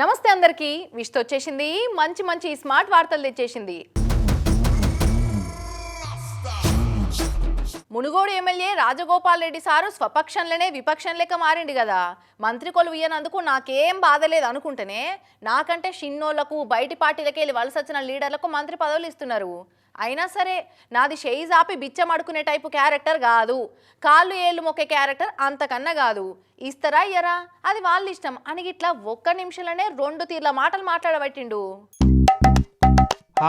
నమస్తే అందరికీ. విష్తో వచ్చేసింది మంచి మంచి స్మార్ట్ వార్తలు తెచ్చేసింది. మునుగోడు ఎమ్మెల్యే రాజగోపాల్ రెడ్డి సారు స్వపక్షంలోనే విపక్షం లెక్క మారిండు కదా. మంత్రి కొలువు ఇయ్యనందుకు నాకేం బాధ లేదు అనుకుంటేనే నాకంటే షిన్నోళ్ళకు బయటి పార్టీలకి వెళ్ళి వలస వచ్చిన లీడర్లకు మంత్రి పదవులు ఇస్తున్నారు. అయినా సరే నాది షేయిజ్ ఆపి బిచ్చం అడుకునే టైపు క్యారెక్టర్ కాదు. కాళ్ళు ఏళ్ళు మొక్కే క్యారెక్టర్ అంతకన్నా కాదు. ఇస్తారా ఇయ్యరా? అది వాళ్ళ ఇష్టం అని ఇట్లా ఒక్క నిమిషంలోనే రెండు తీర్ల మాటలు మాట్లాడబట్టిండు.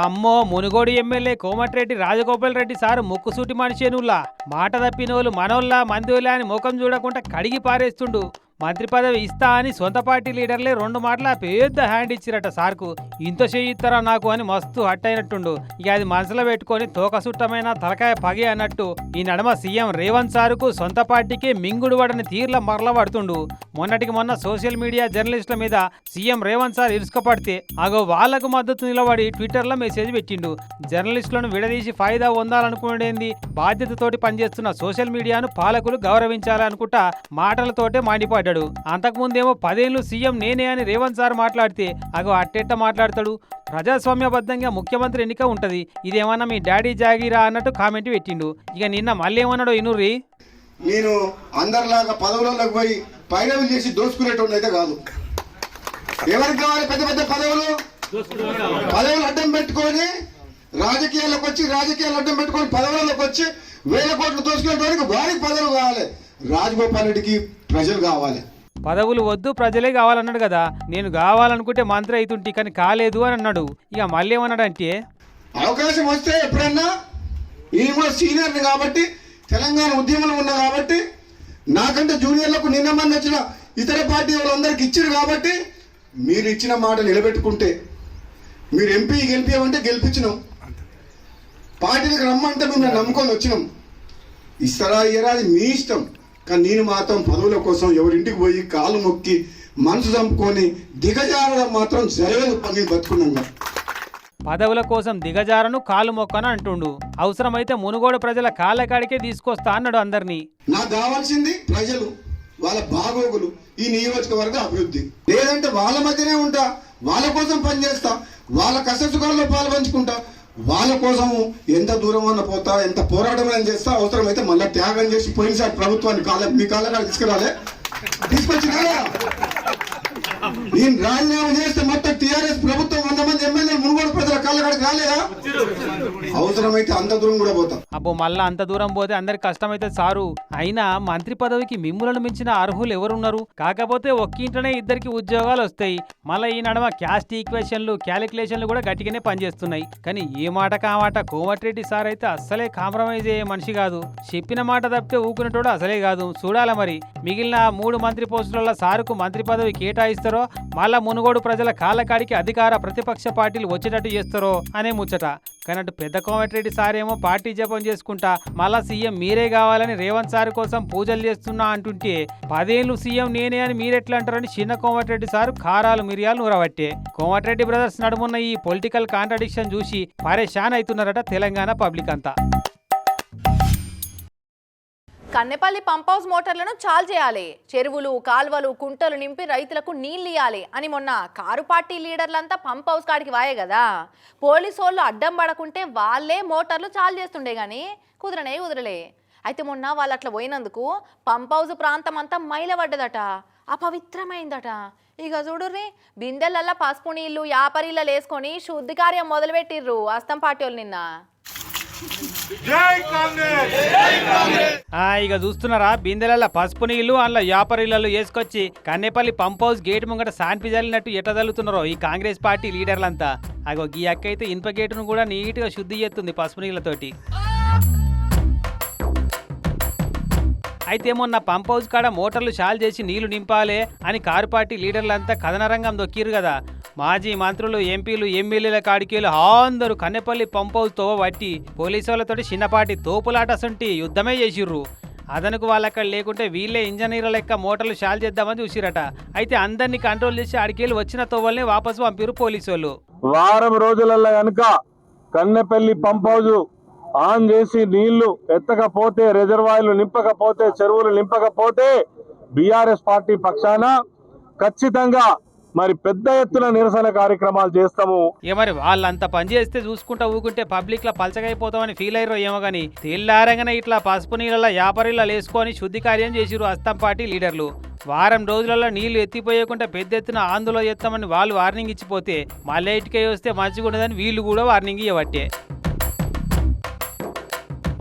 అమ్మో మునుగోడు ఎమ్మెల్యే కోమటిరెడ్డి రాజగోపాల్ రెడ్డి సారు ముక్కుసూటి మనిషేనుల్లా. మాట తప్పినోళ్ళు మనోళ్ళ మందివులా అని ముఖం చూడకుండా కడిగి పారేస్తుండు. మంత్రి పదవి ఇస్తా అని సొంత పార్టీ లీడర్లే రెండు మాటల పెద్ద హ్యాండ్ ఇచ్చిరట సార్కు. ఇంత చేయిస్తారా నాకు అని మస్తు హట్టైనట్టుండు ఇక అది మనసులో పెట్టుకొని తోకసుట్టమైన తలకాయ పగి అన్నట్టు ఈ నడమ సీఎం రేవంత్ సార్కు సొంత పార్టీకి మింగుడు పడని తీర్ల మరల పడుతుండు. మొన్నటికి మొన్న సోషల్ మీడియా జర్నలిస్టుల మీద సీఎం రేవంత్ సార్ ఇరుసుకపడితే అగో వాళ్ళకు మద్దతు నిలబడి ట్విట్టర్లో మెసేజ్ పెట్టిండు. జర్నలిస్టులను విడదీసి ఫాయిదా పొందాలనుకునేది బాధ్యతతోటి పనిచేస్తున్న సోషల్ మీడియాను పాలకులు గౌరవించాలనుకుంటా మాటలతోటే మాట్లాడాడు. అంతకుముందేమో పదేళ్ళు సీఎం నేనే అని రేవంత్ సార్ మాట్లాడితే అగో అట్టెట్ట మాట్లాడతాడు. ప్రజాస్వామ్యబద్ధంగా ముఖ్యమంత్రి ఎన్నిక ఉంటది. ఇదేమన్నా మీ డాడీ జాగీరా అన్నట్టు కామెంట్ పెట్టిండు. ఇక నిన్న మళ్ళీ ఏమన్నాడో ఇనుర్రి? నేను అందరిలాగా పదవులలోకి పోయి పైరవులు చేసి దోసుకునేటోడు అయితే కాదు. ఎవరికి కావాలి పెద్ద పెద్ద పదవులు? పదవులు అడ్డం పెట్టుకొని రాజకీయాలకు వచ్చి రాజకీయాలు అడ్డం పెట్టుకొని పదవులలోకి వచ్చి వేల కోట్లు దోసుకునేటోడికి వారికి పదవులు కావాలి. రాజగోపాల్ రెడ్డికి ప్రజలు కావాలి. పదవులు వద్దు ప్రజలే కావాలన్నాడు కదా. నేను కావాలనుకుంటే మంత్రి అవుతుంటే కానీ కాలేదు అని అన్నాడు. ఇక మళ్ళీ ఏమన్నాడంటే? అవకాశం వస్తే ఎప్పుడన్నా నేను కూడా సీనియర్ని కాబట్టి తెలంగాణ ఉద్యమంలో ఉన్నా కాబట్టి నాకంటే జూనియర్లకు నిన్న మంది వచ్చిన ఇతర పార్టీ వాళ్ళందరికి ఇచ్చారు కాబట్టి మీరు ఇచ్చిన మాట నిలబెట్టుకుంటే మీరు ఎంపీ గెలిపించమంటే గెలిపించినాం. పార్టీలకు రమ్మంటే మేము నమ్ముకొని వచ్చినాం. ఇస్తారా ఇయ్యరా అది మీ ఇష్టం. కానీ నేను మాత్రం పదవుల కోసం ఎవరింటికి పోయి కాలు మొక్కి మనసు చంపుకొని దిగజారడం మాత్రం జరగదు నేను బతుకున్నాం పదవుల కోసం దిగజారను కాలు మొక్కను అంటుండు. అవసరమైతే మునుగోడు ప్రజల కాళ్ళ కాడికే తీసుకొస్తా అన్నాడు అందరినీ. నాకు కావాల్సింది ప్రజలు వాళ్ళ బాగోగులు ఈ నియోజకవర్గ అభివృద్ధి. లేదంటే వాళ్ళ మధ్యనే ఉంటా వాళ్ళ కోసం పనిచేస్తా వాళ్ళ కష్టసుఖాల్లో పాల్పంచుకుంటా. వాళ్ళ కోసం ఎంత దూరం అన్న పోతా ఎంత పోరాటం అని చేస్తా అవసరమైతే మళ్ళీ త్యాగం చేసి పోయినసారి ప్రభుత్వాన్ని కాళ్ళ మీ కాడ తీసుకురాలే. తీసుకొచ్చినా నేను రాజీనామా చేస్తే మొత్తం టీఆర్ఎస్ ప్రభుత్వం వంద మంది ఎమ్మెల్యేలు మునుగోడు కాళ్ళ రాలేదా? అవసరమైతే అంత దూరం కూడా అబ్బో మళ్ళా అంత దూరం పోతే అందరికి కష్టమైతే సారు. అయినా మంత్రి పదవికి మిమ్ములను మించిన అర్హులు ఎవరున్నారు? కాకపోతే ఒక్కింటనే ఇద్దరికి ఉద్యోగాలు వస్తాయి. మళ్ళీ ఈ నడమ క్యాస్ట్ ఈక్వేషన్లు క్యాలిక్యులేషన్లు కూడా గట్టిగానే పనిచేస్తున్నాయి. కానీ ఏ మాట కామాట కోమటిరెడ్డి సార్ అయితే అస్సలే కాంప్రమైజ్ అయ్యే మనిషి కాదు. చెప్పిన మాట తప్పితే ఊకునేటోడు అసలే కాదు. చూడాల మరి? మిగిలిన మూడు మంత్రి పోస్టులలో సారుకు మంత్రి పదవి కేటాయిస్తారో మళ్ళా మునుగోడు ప్రజల కాళ్ళకాడికి అధికార ప్రతిపక్ష పార్టీలు వచ్చేటట్టు చేస్తారో? అనే ముచ్చట. కానీ అటు పెద్ద కోమటిరెడ్డి సార్ ఏమో పార్టీ జపం చేసుకుంటా మళ్ళా సీఎం మీరే కావాలని రేవంత్ సార్ కోసం పూజలు చేస్తున్నా అంటుంటే పదేళ్ళు సీఎం నేనే అని మీరెట్లా అంటారని చిన్న కోమటిరెడ్డి సారు కారాలు మిరియాలు నూరబట్టే. కోమటిరెడ్డి బ్రదర్స్ నడుమున్న ఈ పొలిటికల్ కాంట్రడిక్షన్ చూసి పరేషాన్ అవుతున్నారట తెలంగాణ పబ్లిక్ అంతా. కన్నెపల్లి పంప్ హౌస్ మోటార్లను చాల్ చేయాలి. చెరువులు కాల్వలు కుంటలు నింపి రైతులకు నీళ్ళు ఇవ్వాలి అని మొన్న కారు పార్టీ లీడర్లంతా పంప్ హౌస్ కాడికి వాయే కదా పోలీసు వాళ్ళు అడ్డం పడకుంటే వాళ్ళే మోటార్లు చాలు చేస్తుండే కానీ కుదరనే కుదరలే. అయితే మొన్న వాళ్ళు అట్లా పోయినందుకు పంప్ హౌస్ ప్రాంతం అంతా మైలపడ్డదట అపవిత్రమైందట. ఇక చూడుర్రి బిందెలల్లా పసుపు నీళ్ళు యాపరీలలో వేసుకొని శుద్ధి కార్యం మొదలుపెట్టిర్రు అస్తం పార్టీ వాళ్ళు నిన్న. ఇక చూస్తున్నారా? బిందెలల్ల పసుపు నీళ్ళు అందులో యాపరిళ్ళలు వేసుకొచ్చి కన్నేపల్లి పంప్ హౌస్ గేట్ ముంగట శాంతి జల్లినట్టు ఎట్ట తల్లుతున్నారో ఈ కాంగ్రెస్ పార్టీ లీడర్లంతా. అగో ఈ అక్క అయితే ఇనుప గేటును కూడా నీట్గా శుద్ధి చేస్తుంది పసుపు నీళ్ళతోటి అయితే మొన్న పంప్ హౌస్ కాడ మోటార్లు షాల్ చేసి నీళ్ళు నింపాలే అని కారు పార్టీ లీడర్లంతా కథనరంగం దొక్కిరు కదా. మాజీ మంత్రులు ఎంపీలు ఎమ్మెల్యేల కాడికేలు అందరూ కన్నెపల్లి పంప్ హౌస్తో పట్టి పోలీసు వాళ్ళతోటి చిన్నపాటి తోపులాటసంటి యుద్ధమే చేసిర్రు. అదనకు వాళ్ళక్కడ లేకుంటే వీళ్ళే ఇంజనీర్ల లెక్క మోటార్లు షాల్ చేద్దామని చూసిరట. అయితే అందరినీ కంట్రోల్ చేసి ఆడికెళ్ళి వచ్చిన తోవల్ని వాపసు పంపిరు పోలీసు వాళ్ళు వారం రోజులలో కనుక కన్నెపల్లి పంప్ హౌస్ ఆన్ చేసి నీళ్ళు ఎత్తకపోతే రిజర్వాయర్లు నింపకపోతే చెరువులు నింపకపోతే బీఆర్ఎస్ పార్టీ పక్షాన ఖచ్చితంగా మరి పెద్ద ఎత్తున నిరసన కార్యక్రమాలు చేస్తాము. ఏ మరి వాళ్ళంత పని చేస్తే చూసుకుంటా ఊకుంటే పబ్లిక్ లా పలచగైపోతామని ఫీల్ అయ్యారో ఏమో గాని తెల్లారంగానే ఇట్లా పసుపు నీళ్ళ యాపరిలా లేసుకొని శుద్ధి కార్యం చేసిరు అస్తం పార్టీ లీడర్లు. వారం రోజులలో నీళ్ళు ఎత్తిపోయకుండా పెద్ద ఎత్తున ఆందోళన చేస్తామని వాళ్ళు వార్నింగ్ ఇచ్చిపోతే మళ్ళీ ఇటుకై వస్తే మంచిగా ఉండదని వీళ్ళు కూడా వార్నింగ్ ఇవ్వబట్టే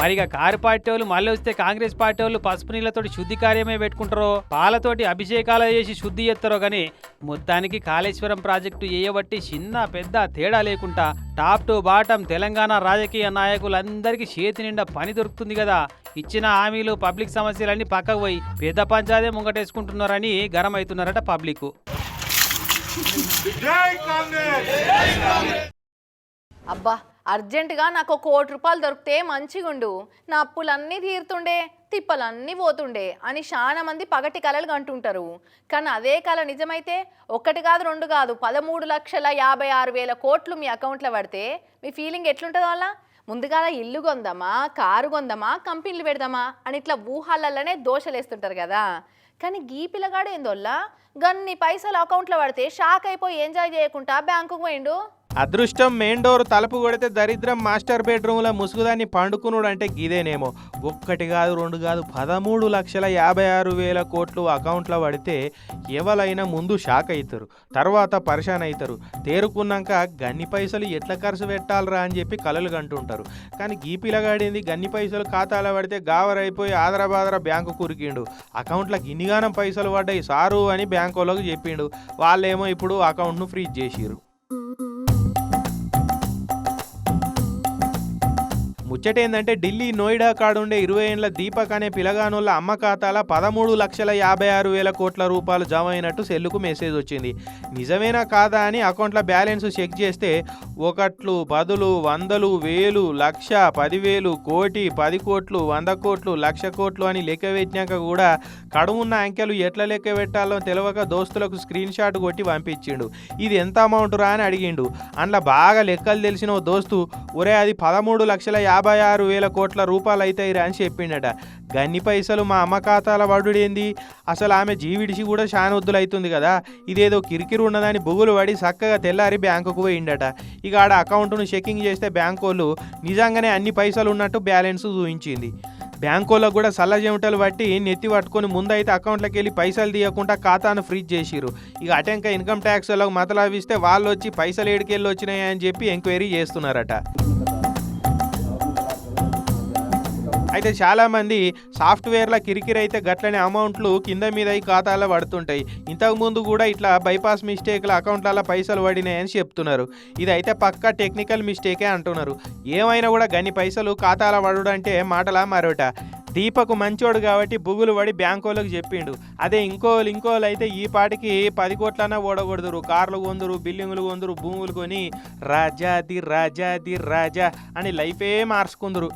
మరి ఇక కారు పార్టీ వాళ్ళు మళ్ళీ వస్తే కాంగ్రెస్ పార్టీ వాళ్ళు పసుపు నీళ్ళతోటి శుద్ధి కార్యమే పెట్టుకుంటారో పాలతోటి అభిషేకాలు చేసి శుద్ధి చేస్తారో కానీ మొత్తానికి కాళేశ్వరం ప్రాజెక్టు చేయబట్టి చిన్న పెద్ద తేడా లేకుండా టాప్ టు బాటం తెలంగాణ రాజకీయ నాయకులందరికీ చేతి నిండా పని దొరుకుతుంది కదా. ఇచ్చిన హామీలు పబ్లిక్ సమస్యలన్నీ పక్కకు పోయి పెద్ద పంచాదే ముంగటేసుకుంటున్నారని గరం అవుతున్నారట పబ్లిక్ అబ్బా అర్జెంటుగా నాకు ఒక కోటి రూపాయలు దొరికితే మంచిగుండు. నా అప్పులన్నీ తీరుతుండే తిప్పలన్నీ పోతుండే అని చాలా మంది పగటి కలలు అంటుంటారు కానీ అదే కళ నిజమైతే ఒకటి కాదు రెండు కాదు పదమూడు లక్షల యాభై ఆరు వేల కోట్లు మీ అకౌంట్లో పడితే మీ ఫీలింగ్ ఎట్లుంటుంది వల్ల ముందుగా ఇల్లు కొందామా కారు కొందామా కంపెనీలు పెడదామా అని ఇట్లా ఊహాలలోనే దోషలేస్తుంటారు కదా. కానీ గీ పిల్లగాడు ఏందోల్లా? గన్ని పైసలు అకౌంట్లో పడితే షాక్ అయిపోయి ఎంజాయ్ చేయకుండా బ్యాంకుకు పోయిండు. అదృష్టం మెయిన్ డోర్ తలుపు కొడితే దరిద్రం మాస్టర్ బెడ్రూమ్లో ముసుగుదాన్ని పండుకునుడు అంటే గిదేనేమో. ఒక్కటి కాదు రెండు కాదు పదమూడు లక్షల యాభై ఆరు వేల కోట్లు అకౌంట్లో పడితే ఎవరైనా ముందు షాక్ అవుతారు తర్వాత పరిశాన్ అవుతారు తేరుకున్నాక గన్ని పైసలు ఎట్లా ఖర్చు పెట్టాలరా అని చెప్పి కలలు కంటుంటారు. కానీ గీ పిల్లగాడింది? గన్ని పైసలు ఖాతాలో పడితే గావరైపోయి ఆదరాబాదర బ్యాంకు కురికిండు. అకౌంట్లో గిన్నిగానం పైసలు పడ్డాయి సారు అని బ్యాంకు వాళ్ళకి చెప్పిండు. వాళ్ళేమో ఇప్పుడు అకౌంట్ను ఫ్రీజ్ చేసిరు ముచ్చటేందంటే ఢిల్లీ నోయిడా కాడుండే ఇరవై ఏళ్ళ దీపక్ అనే పిలగానుల అమ్మ ఖాతాల పదమూడు లక్షల యాభై ఆరు వేల కోట్ల రూపాయలు జమ అయినట్టు సెల్లుకు మెసేజ్ వచ్చింది. నిజమేనా కాదా అని అకౌంట్ల బ్యాలెన్స్ చెక్ చేస్తే ఒకట్లు పదులు వందలు వేలు లక్ష పదివేలు కోటి పది కోట్లు వంద కోట్లు లక్ష కోట్లు అని లెక్క పెట్టినాక కూడా కడుమున్న అంకెలు ఎట్లా లెక్క పెట్టాలో తెలియక దోస్తులకు స్క్రీన్ షాట్ కొట్టి పంపించిండు. ఇది ఎంత అమౌంట్ రా అని అడిగిండు. అందులో బాగా లెక్కలు తెలిసిన ఓ దోస్తు ఒరే అది పదమూడు లక్షల యాభై ఆరు వేల కోట్ల రూపాయలు అవుతాయిరా అని చెప్పిండట. గన్ని పైసలు మా అమ్మ ఖాతాల వడుడేంది? అసలు ఆమె జీవిడిసి కూడా శానొద్దులు అవుతుంది కదా. ఇదేదో కిరికిరి ఉన్నదని బుగులు పడి చక్కగా తెల్లారి బ్యాంకుకు పోయిండట. ఇక ఆడ అకౌంట్ను చెకింగ్ చేస్తే బ్యాంకు వాళ్ళు నిజంగానే అన్ని పైసలు ఉన్నట్టు బ్యాలెన్స్ చూపించింది. బ్యాంకోలకు కూడా సల్ల చెమటలు బట్టి నెత్తి పట్టుకొని ముందైతే అకౌంట్లోకి వెళ్ళి పైసలు తీయకుండా ఖాతాను ఫ్రీజ్ చేసిరు ఇక అటెంక ఇన్కమ్ ట్యాక్స్ వాళ్ళకి మతలావిస్తే వాళ్ళు వచ్చి పైసలు ఏడికెళ్ళి వచ్చినాయని చెప్పి ఎంక్వైరీ చేస్తున్నారట. అయితే చాలామంది సాఫ్ట్వేర్ల కిరికిరి అయితే గట్లనే అమౌంట్లు కింద మీద ఈ ఖాతాలో పడుతుంటాయి. ఇంతకు ముందు కూడా ఇట్లా బైపాస్ మిస్టేక్ల అకౌంట్లలో పైసలు పడినాయని చెప్తున్నారు. ఇది అయితే పక్కా టెక్నికల్ మిస్టేకే అంటున్నారు. ఏమైనా కూడా గని పైసలు ఖాతాలో పడుడు అంటే మాటలా మరోట. దీపకు మంచోడు కాబట్టి బుగులు పడి బ్యాంకోళ్ళకి చెప్పిండు. అదే ఇంకోలు ఇంకోలు అయితే ఈ పాటికి పది కోట్లన్నా ఓడకూడదురు కార్లు కొందరు బిల్డింగులు కొందరు భూములు కొని రాజాది రాజాది రాజా అని లైఫే మార్చుకుందరు.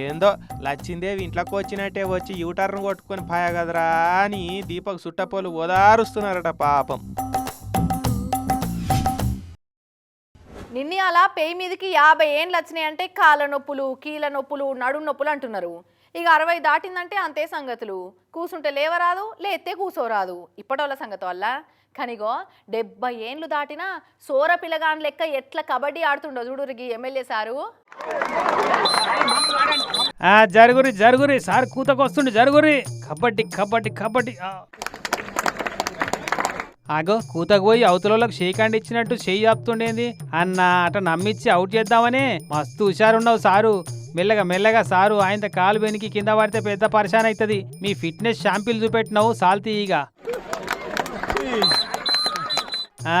ఏందో లచ్చిందేవి ఇంట్లోకి వచ్చినట్టే వచ్చి యూటర్న్ కొట్టుకొని పాయగదరా అని దీపక్ సుట్టపోలు ఓదారుస్తున్నారట పాపం. నిన్నే అలా పేయి మీదకి యాభై ఏండ్లు వచ్చినాయి అంటే కాళ్ళ నొప్పులు కీళ్ళ నొప్పులు నడు నొప్పులు అంటున్నారు. ఇక అరవై దాటిందంటే అంతే సంగతులు. కూసుంటే లేవరాదు లేతే కూసోరాదు. ఇప్పటోళ్ళ సంగతి వల్ల. కనిగో డెబ్బై ఏండ్లు దాటినా సోర పిల్లగాన్ లెక్క ఎట్లా కబడ్డీ ఆడుతుండో చూడురికి ఎమ్మెల్యే సారు. ఆ జరుగురి జరుగురి. సార్ కూతకొస్తుండే జరుగురి. కబడ్డీ కబడ్డీ కబడ్డీ. ఆగో కూతకు పోయి అవతలలోకి షేక్ హ్యాండ్ ఇచ్చినట్టు చేయి ఆపుతుండేంది. అన్న అట నమ్మిచ్చి అవుట్ చేద్దామని. మస్తు హుషారున్నావు సారు. మెల్లగా మెల్లగా సారు ఆయన కాలు వెనికి కింద పడితే పెద్ద పరిశాన్ అవుతుంది మీ ఫిట్నెస్ షాంపిల్ చూపెట్టినావు సాల్తీగా ఆ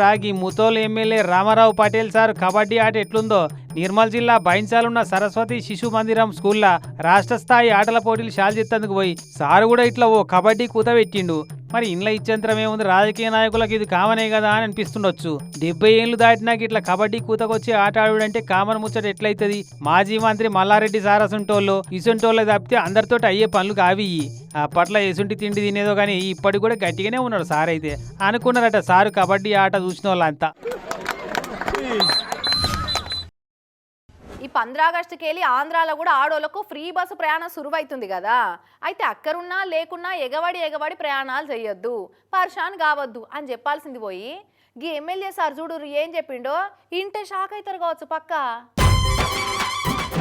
రాగి ముతోల్ ఎమ్మెల్యే రామారావు పటేల్ సార్ కబడ్డీ ఆట ఎట్లుందో. నిర్మల్ జిల్లా బైన్సాలున్న సరస్వతి శిశు మందిరం స్కూల్లా రాష్ట్ర స్థాయి ఆటల పోటీలు షాల్జిత్తందుకు పోయి సారు కూడా ఇట్లా ఓ కబడ్డీ కూత పెట్టిండు. మరి ఇంట్లో ఇచ్చంతరం ఏముంది? రాజకీయ నాయకులకు ఇది కామనే కదా అని అనిపిస్తుండొచ్చు. డెబ్బై ఏళ్ళు దాటినాక ఇట్లా కబడ్డీ కూతకొచ్చి ఆట ఆడుడంటే కామన్ ముచ్చట ఎట్లయితది? మాజీ మంత్రి మల్లారెడ్డి సారసుంటోళ్ళు ఇసుంటోళ్ళు తప్పితే అందరితో అయ్యే పనులు కావి అప్పట్లో ఎసుంటి తిండి తినేదో కానీ ఇప్పటికి కూడా గట్టిగానే ఉన్నాడు సార్ అయితే. అనుకున్నారట సారు కబడ్డీ ఆట చూసిన వాళ్ళంతా. ఈ పంద్రాగస్టుకి వెళ్ళి ఆంధ్రాలో కూడా ఆడోళ్ళకు ఫ్రీ బస్సు ప్రయాణం సురువైతుంది కదా. అయితే అక్కరున్నా లేకున్నా ఎగబడి ఎగబడి ప్రయాణాలు చేయొద్దు పర్షాన్ కావద్దు అని చెప్పాల్సింది పోయి గీ ఎమ్మెల్యే సార్ చూడు ఏం చెప్పిండో? ఇంటే షాక్ అవుతారు కావచ్చు పక్కా.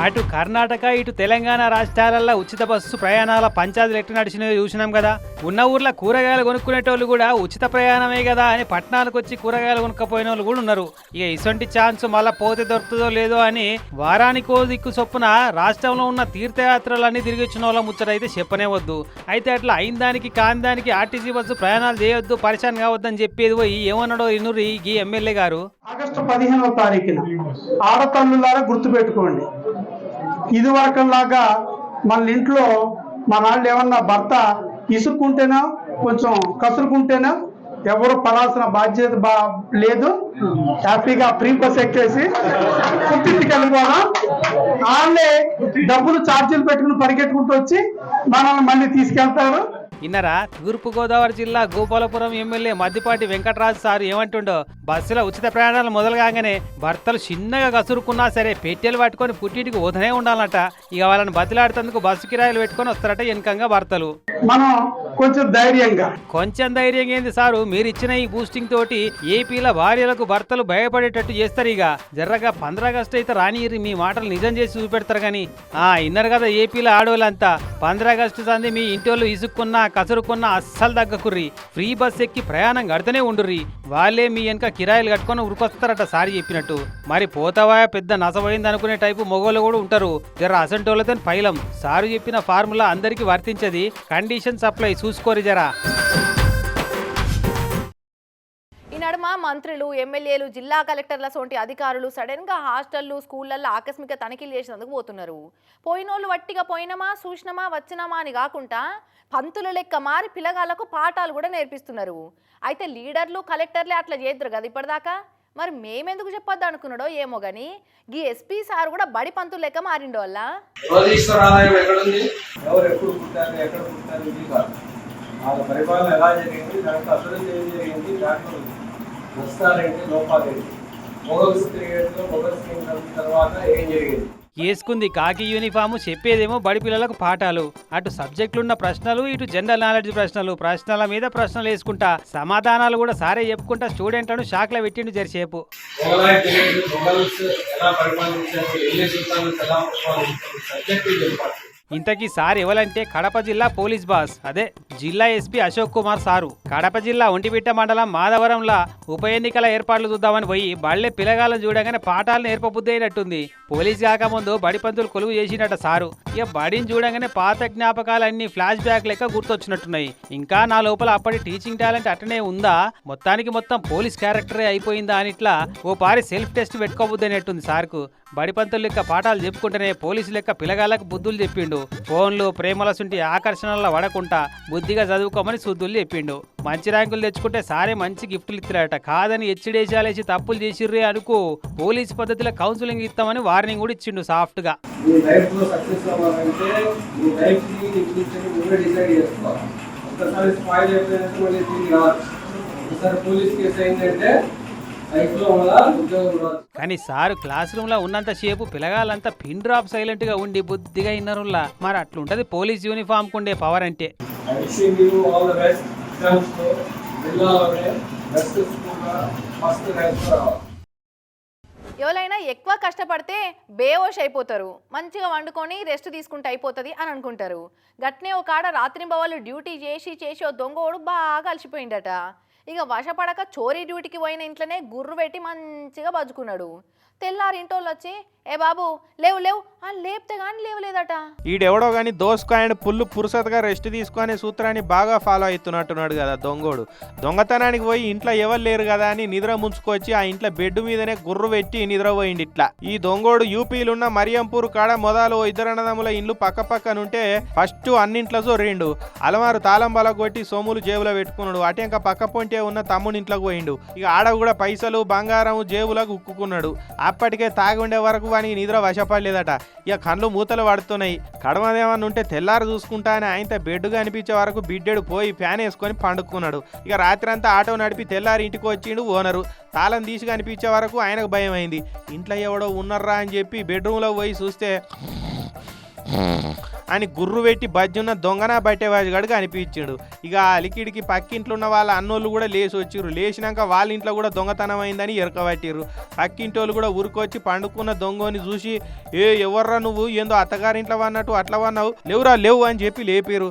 అటు కర్ణాటక ఇటు తెలంగాణ రాష్ట్రాలలో ఉచిత బస్సు ప్రయాణాల పంచాయతీలు ఎట్టు నడిచినవి చూసినాం కదా. ఉన్న ఊర్లో కూరగాయలు కొనుక్కునేటోళ్ళు కూడా ఉచిత ప్రయాణమే కదా అని పట్టణాలకు వచ్చి కూరగాయలు కొనుక్కపోయిన వాళ్ళు కూడా ఉన్నారు. ఇక ఇసొంటి ఛాన్స్ మళ్ళా పోతే దొరుకుతుందో లేదో అని వారానికో దిక్కు చొప్పున రాష్ట్రంలో ఉన్న తీర్థయాత్రలన్నీ తిరిగి వచ్చిన వాళ్ళ ముచ్చట అయితే చెప్పనే వద్దు. అయితే అట్లా అయిన దానికి కాని దానికి ఆర్టీసీ బస్సు ప్రయాణాలు చేయొద్దు పరిశాన్ కావద్దని చెప్పేది పోయి ఏమన్నాడో ఇనురి ఈ ఎమ్మెల్యే గారు? ఆగస్టు పదిహేనవ తారీఖున ఆడతల్లులారా గుర్తుపెట్టుకోండి. ఇది వరకులాగా మన ఇంట్లో మన వాళ్ళు ఏమన్నా భర్త ఇసుక్కుంటేనా కొంచెం కసురుకుంటేనా ఎవరు పడాల్సిన బాధ్యత బా లేదు. హ్యాపీగా ఫ్రీ బస్ ఎక్కేసి పుట్టింటికి వెళ్ళిపోదాం వాళ్ళే డబ్బులు ఛార్జీలు పెట్టుకుని పరిగెట్టుకుంటూ వచ్చి మనల్ని మళ్ళీ తీసుకెళ్తారు. ఇన్నరా తూర్పుగోదావరి జిల్లా గోపాలపురం ఎమ్మెల్యే మద్దిపాటి వెంకటరాజు సార్ ఏమంటుండో బస్సులో ఉచిత ప్రయాణాలు మొదలు కాగానే భర్తలు చిన్నగా కసురుకున్నా సరే పెట్టెలు పట్టుకొని పుట్టింటికి వదనే ఉండాలట. ఇక వాళ్ళని బతిలాడుతందుకు బస్సు కిరాయిలు పెట్టుకొని వస్తారట వెనకంగా భర్తలు. మనం కొంచెం ధైర్యంగా. కొంచెం ధైర్యం ఏంది సారు? మీరు ఇచ్చిన ఈ బూస్టింగ్ తోటి ఏపీల భార్యలకు భర్తలు భయపడేటట్టు చేస్తారు ఇక. జర్రగా పంద్రాగస్టు అయితే రానియరు మీ మాటలు నిజం చేసి చూపెడతారు కానీ. ఆ ఇన్నరు కదా ఏపీల ఆడోళ్ళంతా. పంద్రాగస్టు సంది మీ ఇంటోళ్ళు ఇసుక్కున్నా కసురుకున్నా అస్సలు తగ్గకుర్రి. ఫ్రీ బస్ ఎక్కి ప్రయాణం గడితేనే ఉండుర్రి. వాళ్ళే మీ వెనక కిరాయిలు కట్టుకొని ఉరికొస్తారట సారి చెప్పినట్టు. మరి పోతావా పెద్ద నసబడింది అనుకునే టైపు మొగోళ్ళు కూడా ఉంటారు. జర అసంటోళ్ళతో పైలం. సారు చెప్పిన ఫార్ములా అందరికీ వర్తించది. Condition supply. చూసుకోరు జరా. ఈ నడుమ మంత్రులు ఎమ్మెల్యేలు జిల్లా కలెక్టర్ల సొంటి అధికారులు సడన్గా హాస్టళ్ళు స్కూళ్ళలో ఆకస్మిక తనిఖీలు చేసినందుకు పోతున్నారు. పోయినోళ్ళు వట్టిగా పోయినమా చూసినమా వచ్చినమా అని కాకుండా పంతుల లెక్క మారి పిల్లగాళ్ళకు పాఠాలు కూడా నేర్పిస్తున్నారు. అయితే లీడర్లు కలెక్టర్లే అట్లా చేద్దరు కదా ఇప్పటిదాకా? మరి మేమెందుకు చెప్పొద్దు అనుకున్నాడో ఏమో కానీ గీ ఎస్పీ సార్ కూడా బడి పంతులు లెక్క మారిండు వల్ల. పరిపాలన ఎలా జరిగింది అభివృద్ధి ఏం జరిగింది దాంట్లో నష్టాలేంటి లోపాలేంటి? మొగల్ మొగల్ తర్వాత ఏం జరిగింది? వేసుకుంది కాకి యూనిఫాము చెప్పేదేమో బడి పిల్లలకు పాఠాలు. అటు సబ్జెక్టులున్న ప్రశ్నలు ఇటు జనరల్ నాలెడ్జ్ ప్రశ్నలు. ప్రశ్నల మీద ప్రశ్నలు వేసుకుంటా సమాధానాలు కూడా సారే చెప్పుకుంటా స్టూడెంట్లను షాక్లో పెట్టిండు జరిసేపు. ఎలా ఇంతకీ సార్ ఎవరంటే కడప జిల్లా పోలీస్ బాస్. అదే జిల్లా ఎస్పీ అశోక్ కుమార్ సారు. కడప జిల్లా ఒంటిపిట్ట మండలం మాధవరంలో ఉప ఎన్నికల ఏర్పాట్లు చూద్దామని పోయి బళ్ళే పిల్లగాలను చూడగానే పాఠాలు నేర్పబుద్ధి అయినట్టుంది పోలీస్ కాకముందు బడి పంతులు కొలువు చేసినట్ట సారు. ఇక బడిని చూడగానే పాత జ్ఞాపకాలన్నీ ఫ్లాష్ బ్యాక్ లెక్క గుర్తొచ్చినట్టున్నాయి. ఇంకా నా లోపల అప్పటి టీచింగ్ టాలెంట్ అట్టనే ఉందా? మొత్తానికి మొత్తం పోలీస్ క్యారెక్టరే అయిపోయిందా అని ఇట్లా ఓ పారి సెల్ఫ్ టెస్ట్ పెట్టుకోబుద్ది అనేట్టుంది సార్కు. బడి పంతులు లెక్క పాఠాలు చెప్పుకుంటేనే పోలీసు లెక్క పిల్లగాళ్ళకు బుద్ధులు చెప్పిండు చెప్పిండు. ఫోన్లు ప్రేమల సుంటి ఆకర్షణల వడకుండా బుద్ధిగా చదువుకోమని సుద్దులు చెప్పిండు. మంచి ర్యాంకులు తెచ్చుకుంటే సారే మంచి గిఫ్ట్లు ఇస్తారట కాదని హెచ్చడేసాలేసి తప్పులు చేసిర్రే అనుకో పోలీస్ పద్ధతిలో కౌన్సిలింగ్ ఇస్తామని వార్నింగ్ కూడా ఇచ్చిండు సాఫ్ట్గా. మీ ఒకసారి స్పాయిల్ అయిపోయినట్టు మళ్ళీ తిరిగి రావాలి. ఒకసారి పోలీస్ కేసు అయిందంటే కానీ సారు క్లాస్ రూమ్లో ఉన్నంతసేపు పిల్లగాళ్ళంతా పిన్ డ్రాప్ సైలెంట్గా ఉండి బుద్ధిగా ఇన్నరుల్లా. మరి అట్లుంటది పోలీస్ యూనిఫామ్ కుండే పవర్ అంటే. ఎవరైనా ఎక్కువ కష్టపడితే బేవోష్ అయిపోతారు. మంచిగా వండుకొని రెస్ట్ తీసుకుంటే అయిపోతుంది అని అనుకుంటారు. గట్నే ఒక ఆడ రాత్రింబవాళ్ళు డ్యూటీ చేసి చేసి ఓ దొంగోడు బాగా అలసిపోయిండట. ఇక వశపడక చోరీ డ్యూటీకి పోయిన ఇంట్లోనే గుర్రు పెట్టి మంచిగా బజ్జుకున్నాడు తెల్లారి వచ్చి ఏ బాబు లేవు లేవు. అని లేపితే కానీ లేవలేదట. ఈడెవడో గాని దోసుకాయని పుల్లు పురుసతగా రెస్ట్ తీసుకునే సూత్రాన్ని బాగా ఫాలో అవుతున్నట్టున్నాడు కదా దొంగోడు. దొంగతనానికి పోయి ఇంట్లో ఎవరు లేరు కదా అని నిద్ర ముంచుకొచ్చి ఆ ఇంట్లో బెడ్ మీదనే గుర్రు పెట్టి నిద్రపోయింది ఇట్లా. ఈ దొంగోడు యూపీలున్న మరియంపూర్ కాడ మొదలు ఇద్దరు అన్నదమ్ముల ఇల్లు పక్క పక్కనుంటే ఫస్ట్ అన్నింట్లో రెండు అలమారు తాళం బల కొట్టి సోములు జేబులో పెట్టుకున్నాడు. అటెంక పక్క పొంటే ఉన్న తమ్ముని ఇంట్లోకి పోయిండు. ఇక ఆడ కూడా పైసలు బంగారం జేబులకు ఉక్కుకున్నాడు. ఆ అప్పటికే తాగి ఉండే వరకు వానికి నిద్ర వశపడలేదట. ఇక కళ్ళు మూతలు పడుతున్నాయి. కడమదేమన్నా ఉంటే తెల్లారు చూసుకుంటా అని ఆయనతో బెడ్డుగా అనిపించే వరకు బిడ్డెడు పోయి ఫ్యాన్ వేసుకొని పండుకున్నాడు. ఇక రాత్రంతా ఆటో నడిపి తెల్లారి ఇంటికి వచ్చిండు ఓనరు. తాళం తీసి కనిపించే వరకు ఆయనకు భయం అయింది ఇంట్లో ఎవడో ఉన్నారా అని చెప్పి బెడ్రూమ్లో పోయి చూస్తే అని గుర్రు పెట్టి బజ్జున్న దొంగన బట్టేవాడిగాడు అనిపించాడు ఇక ఆ అలికిడికి పక్కింట్లో ఉన్న వాళ్ళ అన్నోళ్ళు కూడా లేచి వచ్చిర్రు. లేచినాక వాళ్ళ ఇంట్లో కూడా దొంగతనం అయిందని ఎరకబట్టిర్రు. పక్కింటోళ్ళు కూడా ఊరుకొచ్చి పండుకున్న దొంగని చూసి ఏ ఎవర్రా నువ్వు? ఏందో అత్తగారింట్లో అన్నట్టు అట్లా అన్నావు? లేవురా లేవు అని చెప్పి లేపారు.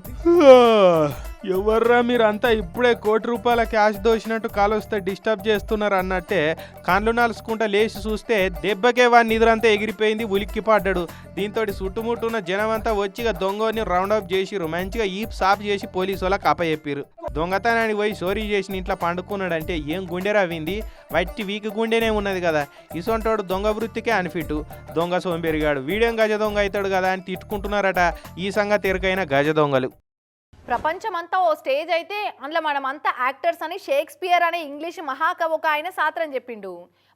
ఎవర్రా మీరంతా ఇప్పుడే కోటి రూపాయల క్యాష్ దోసినట్టు కాలొస్తే డిస్టర్బ్ చేస్తున్నారు అన్నట్టే కండ్లు నలుసుకుంటా లేచి చూస్తే దెబ్బకే వాడి నిద్రంతా ఎగిరిపోయింది ఉలిక్కి పడ్డాడు దీంతో చుట్టుముట్టున్న జనం అంతా వచ్చి దొంగని దొంగని రౌండప్ చేసిరు మంచిగా ఈప్ సాఫ్ చేసి పోలీసు వాళ్ళకి అప్పచెప్పారు దొంగతనానికి పోయి చోరీ చేసిన ఇంట్లో పండుకున్నాడంటే ఏం గుండె వింది వట్టి వీక్ గుండెనే ఉన్నది కదా. ఇసొంటోడు దొంగ వృత్తికే అనిఫిట్ దొంగ సోంబెరిగాడు. వీడేం గజ దొంగ అవుతాడు కదా అని తిట్టుకుంటున్నారట. ఈ సంగతి ఎరుకైన గజ దొంగలు. ప్రపంచమంతా ఓ స్టేజ్ అయితే అందులో మనమంతా యాక్టర్స్ అని షేక్స్పియర్ అనే ఇంగ్లీష్ మహాకవి ఒక ఆయన సాత్రం చెప్పిండు.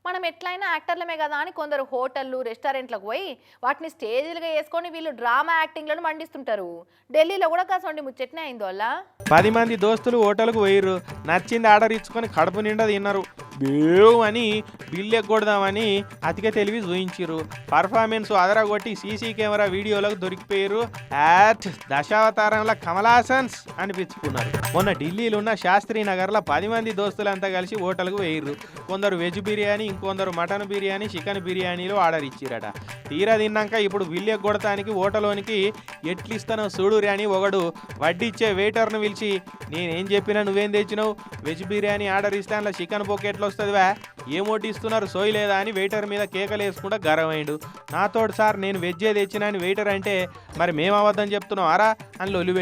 మనం ఎట్లయినా యాక్టర్లమే కదా అని కొందరు హోటళ్ళు రెస్టారెంట్లకు పోయి వాటిని స్టేజ్లుగా వేసుకొని వీళ్ళు డ్రామా యాక్టింగ్లను మండిస్తుంటారు. ఢిల్లీలో కూడా కాసండి ముచ్చట్నే అయింది వల్ల పది మంది దోస్తులు హోటల్కు పోయిర్రు. నచ్చింది ఆర్డర్ ఇచ్చుకొని కడుపు నిండా తిన్నారు. బేవ్ అని బిల్లు ఎగ్గొడదామని అతికే తెలివి చూయించారు పర్ఫార్మెన్స్ అదరగొట్టి సీసీ కెమెరా వీడియోలకు దొరికిపోయారు యాట్ దశావతారంలో కమలాసన్స్ అనిపించుకున్నారు. మొన్న ఢిల్లీలో ఉన్న శాస్త్రి నగర్లో పది మంది దోస్తులంతా కలిసి హోటల్కు వేయరు కొందరు వెజ్ బిర్యానీ ఇంకొందరు మటన్ బిర్యానీ చికెన్ బిర్యానీలు ఆర్డర్ ఇచ్చిరట. తీరా తిన్నాక ఇప్పుడు విల్లే కొడతానికి హోటల్లోనికి ఎట్లిస్తానో చూడురి అని ఒకడు. వడ్డిచ్చే వెయిటర్ను పిలిచి నేనేం చెప్పినా నువ్వేం తెచ్చినావు? వెజ్ బిర్యానీ ఆర్డర్ ఇస్తే అందులో చికెన్ బొక్క ఎట్లా వస్తుందివా ఏమోటిస్తున్నారు వడ్డిస్తున్నారు సోయి లేదా అని వెయిటర్ మీద కేకలు వేసుకుంటా గర్వమైండు నాతోడు సార్ నేను వెజ్జే తెచ్చినా అని వెయిటర్ అంటే మరి మేము అవద్దని చెప్తున్నాం? అరా అని లొల్లి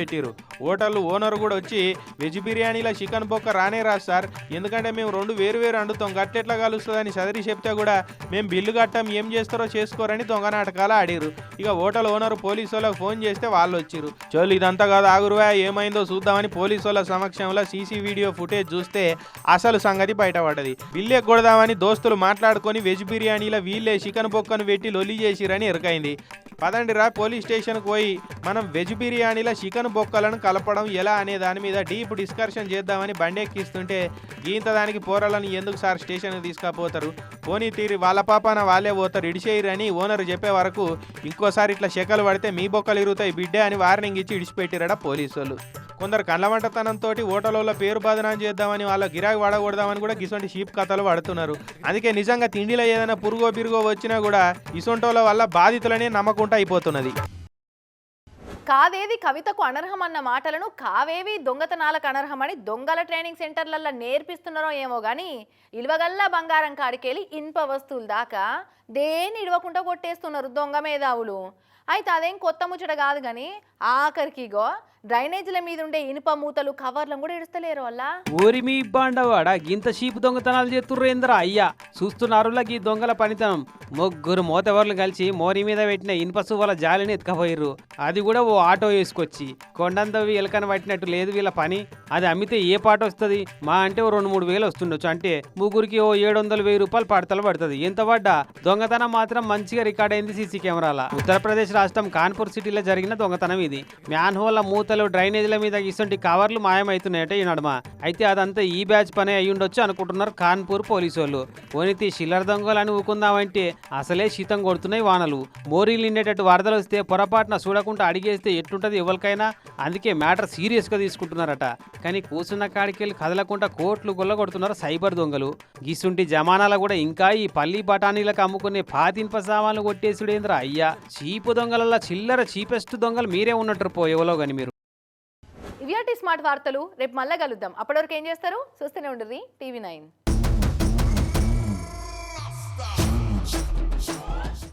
హోటల్ ఓనర్ కూడా వచ్చి వెజ్ బిర్యానీలో చికెన్ బొక్క రానే రాదు సార్. ఎందుకంటే మేము రెండు వేరు వేరు వండుతాం. గట్టెట్లా కలుస్తుందని చదిరి చెప్తే కూడా మేము బిల్లు కట్టాం ఏం చేస్తారో చేసుకోరని దొంగ నాటకాలు ఆడిరు ఇక హోటల్ ఓనర్ పోలీసు వాళ్ళకి ఫోన్ చేస్తే వాళ్ళు వచ్చారు చోళ్ళు ఇదంతా కాదు ఆగురువా ఏమైందో చూద్దామని పోలీసు వాళ్ళ సమక్షంలో సీసీ వీడియో ఫుటేజ్ చూస్తే అసలు సంగతి బయటపడ్డది. బిల్లు ఎగ్గొడదామని దోస్తులు మాట్లాడుకొని వెజ్ బిర్యానీలో వీళ్ళే చికెన్ బొక్కను పెట్టి లొల్లి చేసిరని ఎరకైంది. పదండి రా పోలీస్ స్టేషన్కి పోయి మనం వెజ్ బిర్యానీలో చికెన్ బొక్కలను కలపడం ఎలా అనే దాని మీద డీప్ డిస్కషన్ చేద్దామని బండి ఎక్కిస్తుంటే గీంత దానికి పోరాలని ఎందుకు సార్ స్టేషన్కి తీసుకపోతారు? పోనీ తీరి వాళ్ళ పాపాన వాళ్ళే పోతారు ఇడిచేయరని ఓనర్ చెప్పే వరకు ఇంకోసారి ఇట్లా శకలు పడితే మీ బొక్కలు ఇరుగుతాయి బిడ్డే అని వార్నింగ్ ఇచ్చి ఇడిచిపెట్టిరట పోలీసు వాళ్ళు కొందరు కళ్ళవంటతనంతో ఓటలలో పేరు బదనాం చేద్దామని వాళ్ళ గిరాకి వాడకూడదామని కూడా గిసొంటి షీప్ కథలు పడుతున్నారు అందుకే నిజంగా తిండిలో ఏదైనా పురుగో బిరుగో వచ్చినా కూడా ఇసొంటోల వల్ల బాధితులనే నమ్మకుండా అయిపోతున్నది. కావేవి కవితకు అనర్హం అన్న మాటలను కావేవి దొంగతనాలకు అనర్హమని దొంగల ట్రైనింగ్ సెంటర్లలో నేర్పిస్తున్నారో ఏమో కానీ ఇలువగల్లా బంగారం కాడికెళ్ళి ఇనుప వస్తువులు దాకా దేన్ని ఇడవకుండా కొట్టేస్తున్నారు దొంగ మేధావులు. అయితే అదేం కొత్త ముచ్చట కాదు కానీ ఆఖరికిగో డ్రైనేజీల మీద ఉండే ఇనుప మూతలు కవర్లను కూడా ఇడస్తలేరు వల్ల ఓరి మీ బాండవాడ గింత షీపు దొంగతనాలు చేస్తుర్రేంద్రా అయ్యా చూస్తున్నారు ఈ దొంగల పనితనం. ముగ్గురు మూతవర్లు కలిసి మోరి మీద పెట్టిన ఇనుప సువ్వల జాలిని ఎత్తుకపోయిర్రు. అది కూడా ఓ ఆటో వేసుకొచ్చి కొండంతవి ఎలకన పట్టినట్టు లేదు వీళ్ళ పని. అది అమ్మితే ఏ పాట వస్తుంది? మా అంటే ఓ రెండు మూడు వేలు వస్తుండొచ్చు. అంటే ముగ్గురికి ఓ ఏడు వందల వెయ్యి రూపాయలు పడతలు పడుతుంది. ఎంత పడ్డా? దొంగతనం మాత్రం మంచిగా రికార్డ్ అయింది సీసీ కెమెరాల. ఉత్తరప్రదేశ్ రాష్ట్రం కాన్పూర్ సిటీలో జరిగిన దొంగతనం ఇది. మ్యాన్ హోల్ల మూతలు డ్రైనేజీల మీద ఇసంటి కవర్లు మాయమవుతున్నాయట ఈ నడుమ అయితే అదంతా ఈ బ్యాచ్ పనే అయి ఉండొచ్చు అనుకుంటున్నారు కాన్పూర్ పోలీసు వాళ్ళు ఓనితి చిల్లర దొంగలు అని ఊకుందామంటే అసలే శీతం కొడుతున్నాయి వానలు. మోరీలు నిండేటట్టు వరదలు వస్తే పొరపాటున చూడకుండా అడిగేస్తే ఎట్లుంటది ఎవరికైనా? అందుకే మ్యాటర్ సీరియస్గా తీసుకుంటున్నారట. కానీ కూర్చున్న కాడికెళ్ళి కదలకుండా కోట్లు గొల్ల కొడుతున్నారు సైబర్ దొంగలు. గిసుంటి జమానాల కూడా ఇంకా ఈ పల్లి బఠానీలకు అమ్ముకునే పాతింప సామాన్లు కొట్టేసుడేంద్ర అయ్యా. చీపు దొంగలల్లా చిల్లర చీపెస్ట్ దొంగలు మీరే ఉన్నట్టు పో కానీ మీరు. ఇవి స్మార్ట్ వార్తలు. రేపు మళ్ళా కలుద్దాం. అప్పటివరకు ఏం చేస్తారు? చూస్తూనే ఉండరు టీవీ నైన్.